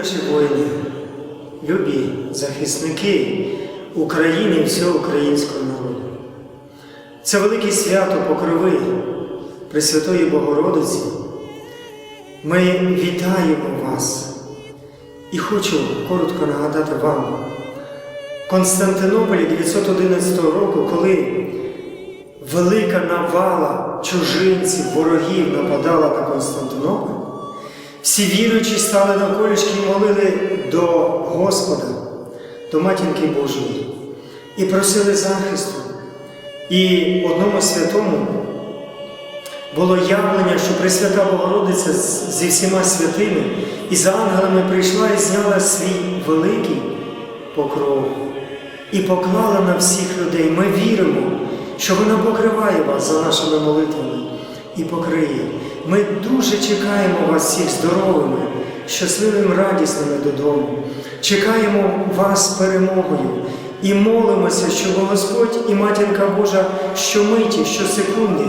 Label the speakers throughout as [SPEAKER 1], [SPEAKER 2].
[SPEAKER 1] наші воїни, любі захисники України і всього українського народу. Це велике свято Покрови Пресвятої Богородиці. Ми вітаємо вас і хочу коротко нагадати вам. Константинополі 911 року, коли велика навала чужинців, ворогів нападала на Константинополь, всі віруючі стали на колішки і молили до Господа, до Матінки Божої, і просили захисту. І одному святому було явлення, що Пресвята Богородиця зі всіма святими і за ангелами прийшла і зняла свій великий покров і поклала на всіх людей. Ми віримо, що вона покриває вас за нашими молитвами і покриє. Ми дуже чекаємо вас всіх здоровими, щасливими, радісними додому. Чекаємо вас перемогою і молимося, щоб Господь і Матінка Божа щомиті, щосекунди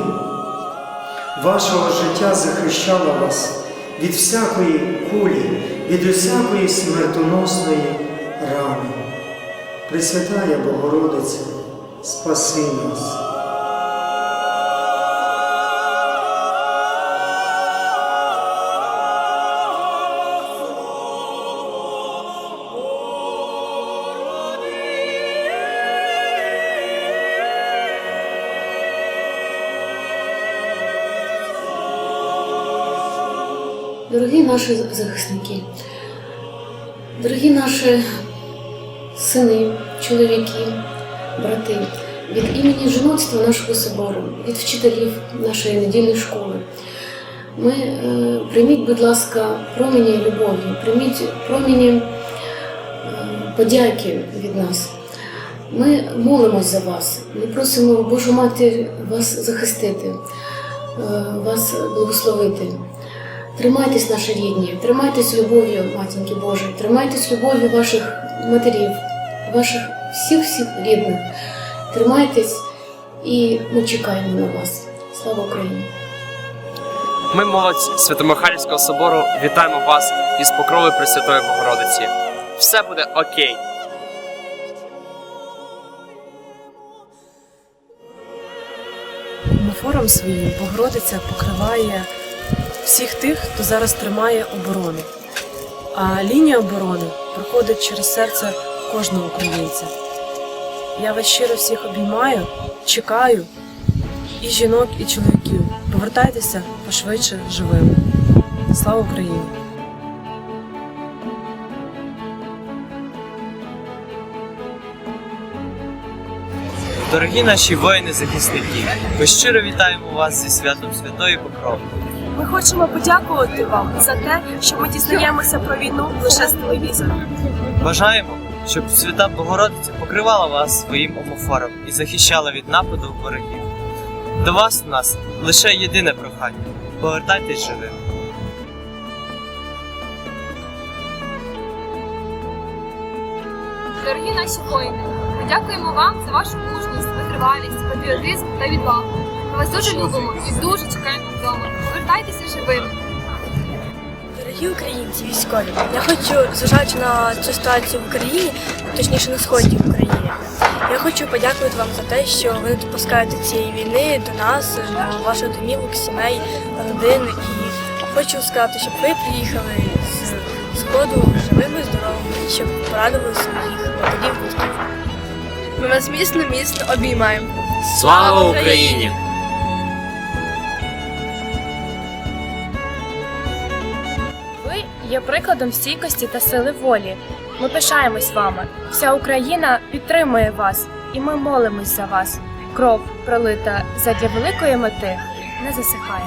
[SPEAKER 1] вашого життя захищала вас від всякої кулі, від усякої смертоносної рани. Пресвятая Богородиця, спаси нас.
[SPEAKER 2] Дорогі наші захисники, дорогі наші сини, чоловіки, брати, від імені жіноцтва нашого собору, від вчителів нашої недільної школи. Ми е, прийміть, будь ласка, промені любові, прийміть промені е, подяки від нас. Ми молимось за вас. Ми просимо Божу Матір вас захистити, е, вас благословити. Тримайтесь, наші рідні, тримайтесь любов'ю, матінки Божої, тримайтесь любов'ю ваших матерів, ваших всіх-всіх рідних. Тримайтесь і ми чекаємо на вас. Слава Україні!
[SPEAKER 3] Ми, молодь Святомихайлівського собору, вітаємо вас із покрови Пресвятої Богородиці. Все буде окей.
[SPEAKER 4] Мофором своїм Богородиця покриває всіх тих, хто зараз тримає оборону. А лінія оборони проходить через серце кожного українця. Я вас щиро всіх обіймаю, чекаю і жінок, і чоловіків. Повертайтеся пошвидше живими. Слава Україні!
[SPEAKER 5] Дорогі наші воїни-захисники, ми щиро вітаємо вас зі святом Святої Покрови.
[SPEAKER 6] Ми хочемо подякувати вам за те, що ми дізнаємося про війну лише з телевізора.
[SPEAKER 5] Бажаємо, щоб свята Богородиця покривала вас своїм омофором і захищала від нападу ворогів. До вас у нас лише єдине прохання повертайтесь живими.
[SPEAKER 7] Дорогі наші воїни, ми дякуємо вам за вашу мужність, витривалість, патріотизм та відвагу. Ми вас дуже любимо і дуже чекаємо вдома. Повертайтеся живими.
[SPEAKER 6] Дорогі українці, військові, я хочу, зважаючи на цю ситуацію в Україні, точніше на сході України, я хочу подякувати вам за те, що ви допускаєте цієї війни до нас, до ваших домівок, сімей, родин. І хочу сказати, щоб ви приїхали з сходу живими, здоровими, щоб порадили своїх батьків, батьків. Ми вас міцно, міцно обіймаємо.
[SPEAKER 3] Слава Україні!
[SPEAKER 8] Є прикладом стійкості та сили волі. Ми пишаємось вами. Вся Україна підтримує вас, і ми молимось за вас. Кров пролита задля великої мети не засихає.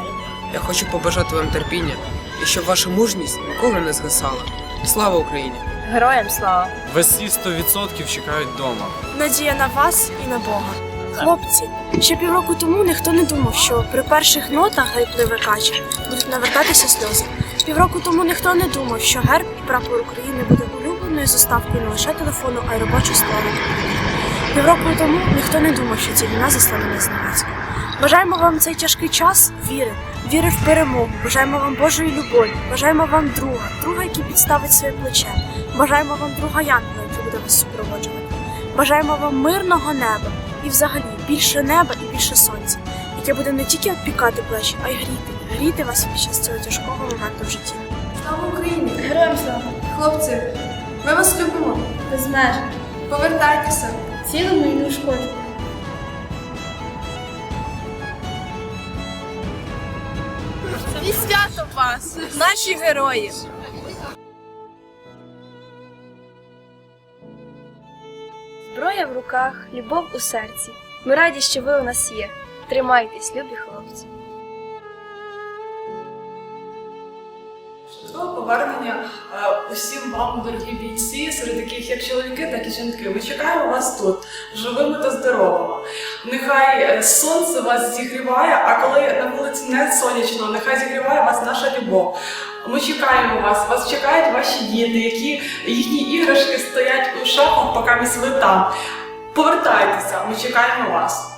[SPEAKER 9] Я хочу побажати вам терпіння і щоб ваша мужність ніколи не згасала. Слава Україні!
[SPEAKER 8] Героям слава!
[SPEAKER 10] Весі 100% чекають вдома.
[SPEAKER 6] Надія на вас і на Бога. Хлопці, ще півроку тому ніхто не думав, що при перших нотах гайпливе кача будуть навертатися сльози. Півроку тому ніхто не думав, що герб і прапор України буде улюбленою заставкою не лише телефону, а й робочу сторону. Півроку тому ніхто не думав, що ця війна заслана зненацька. Бажаємо вам цей тяжкий час віри, віри в перемогу. Бажаємо вам Божої любові. Бажаємо вам друга, друга, який підставить своє плече. Бажаємо вам друга Янгола, який буде вас супроводжувати. Бажаємо вам мирного неба і взагалі більше неба і більше сонця, яке буде не тільки обпікати плечі, а й гріти, гріти вас під час цього тяжкого моменту в житті.
[SPEAKER 7] Слава Україні! Героям слава! Хлопці, ми вас любимо! Без меж! Повертайтеся! Цілими і неушкодженими!
[SPEAKER 8] І свято вас, наші герої!
[SPEAKER 6] Зброя в руках, любов у серці. Ми раді, що ви у нас є. Тримайтесь, любі хлопці.
[SPEAKER 11] Швидкого повернення е, усім вам, дорогі бійці, серед яких як чоловіки, так і жінки. Ми чекаємо вас тут, живими та здоровими. Нехай е, сонце вас зігріває, а коли на вулиці не сонячно, нехай зігріває вас наша любов. Ми чекаємо вас, вас чекають ваші діти, які їхні іграшки стоять у шафах, поки ми ви там. Повертайтеся, ми чекаємо вас.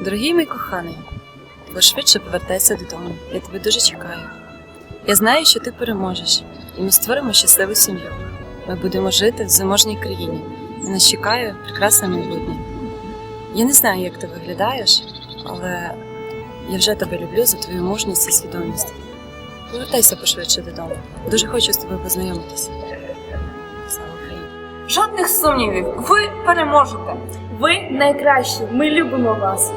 [SPEAKER 4] Дорогий мій коханий, пошвидше повертайся додому. Я тебе дуже чекаю. Я знаю, що ти переможеш, і ми створимо щасливу сім'ю. Ми будемо жити в заможній країні, і нас чекає прекрасне майбутнє. Я не знаю, як ти виглядаєш, але я вже тебе люблю за твою мужність і свідомість. Повертайся пошвидше додому. Дуже хочу з тобою познайомитися. Слава Україні!
[SPEAKER 8] Жодних сумнівів, ви переможете. Ви найкращі. Ми любимо вас.